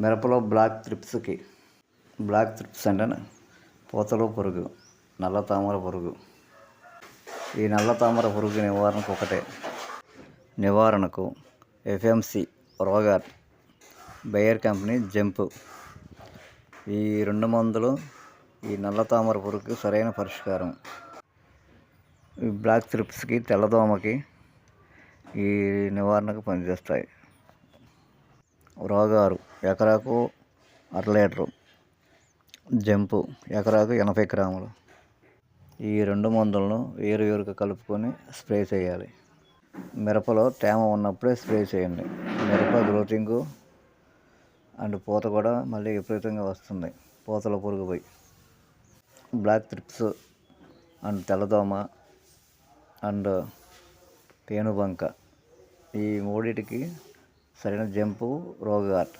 మిరపలో black త్రిప్స్కి black thrips అంటే పూతలో పురుగు నల్ల తామర పురుగు. ఈ నల్ల తామర పురుగు నివారణకు ఒకటే. నివారణకు FMC Rogor Bayer company Jump. ఈ రెండు మందులు ఈ నల్ల తామర పురుగుకి సరైన పరిష్కారం. ఈ బ్లాక్ త్రిప్స్కి తెల్లదోమకి ఈ నివారణకు పనిచేస్తాయి. రోగారు ఎకరాకు అర లీటరు జంపు ఎకరాకు ఎనభై గ్రాములు. ఈ రెండు మందులను వేరు వేరుగా కలుపుకొని స్ప్రే చేయాలి. మిరపలో తేమ ఉన్నప్పుడే స్ప్రే చేయండి. మిరప గ్రోతింగ్ అండ్ పూత కూడా మళ్ళీ విపరీతంగా వస్తుంది. పూతల పురుగు పోయి బ్లాక్ త్రిప్స్ అండ్ తెల్లదోమ అండ్ పేనుబంక ఈ మూడిటికి సరైన జంపు రోగార్